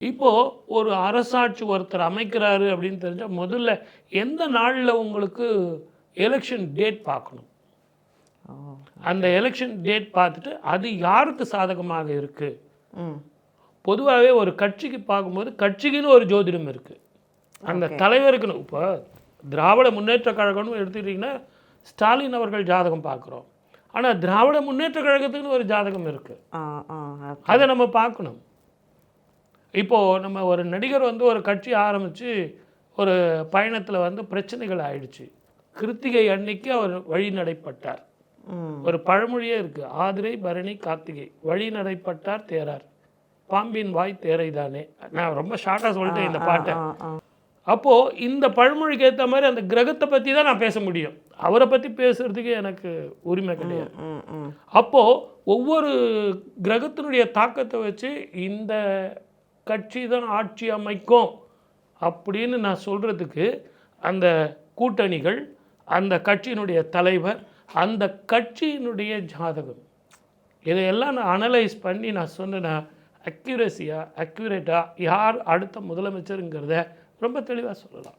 இப்போது ஒரு அரசாட்சி ஒருத்தர் அமைக்கிறாரு அப்படின்னு தெரிஞ்சால் முதல்ல எந்த நாளில் உங்களுக்கு எலெக்ஷன் டேட் பார்க்கணும்? அந்த எலெக்ஷன் டேட் பார்த்துட்டு அது யாருக்கு சாதகமாக இருக்குது பொதுவாகவே ஒரு கட்சிக்கு பார்க்கும்போது கட்சிக்குன்னு ஒரு ஜோதிடம் இருக்குது அந்த தலைவருக்குன்னு இப்போ திராவிட முன்னேற்ற கழகம்னு எடுத்துக்கிட்டிங்கன்னா ஸ்டாலின் அவர்கள் ஜாதகம் பார்க்குறோம். ஆனால் திராவிட முன்னேற்ற கழகத்துக்குன்னு ஒரு ஜாதகம் இருக்குது ஆ ஆ அதை நம்ம பார்க்கணும். இப்போது நம்ம ஒரு நடிகர் வந்து ஒரு கட்சி ஆரம்பித்து ஒரு பயணத்தில் வந்து பிரச்சனைகள் ஆயிடுச்சு. கிருத்திகை அன்னைக்கு அவர் வழிநடைப்பட்டார். ம். ஒரு பழமொழியே இருக்குது ஆதிரை பரணி கார்த்திகை. வழிநடைப்பட்டார் தேரார். பாம்பின் வாய் தேரைதானே. நான் ரொம்ப ஷார்ட்டாக சொல்லிட்டேன் இந்த பாட்டை. அப்போது இந்த பழமொழிக்கு ஏற்ற மாதிரி அந்த கிரகத்தை பற்றி தான் நான் பேச முடியும். அவரை பற்றி பேசுகிறதுக்கு எனக்கு உரிமை கிடையாது. அப்போது ஒவ்வொரு கிரகத்தினுடைய தாக்கத்தை வச்சு இந்த கட்சி தான் ஆட்சி அமைக்கும் அப்படின்னு நான் சொல்கிறதுக்கு அந்த கூட்டணிகள் அந்த கட்சியினுடைய தலைவர் அந்த கட்சியினுடைய ஜாதகம். இதையெல்லாம் நான் அனலைஸ் பண்ணி நான் சொன்னேன்னா அக்யூரஸியாக அக்யூரேட்டாக யார் அடுத்த முதலமைச்சருங்கிறத ரொம்ப தெளிவாக சொல்லலாம்.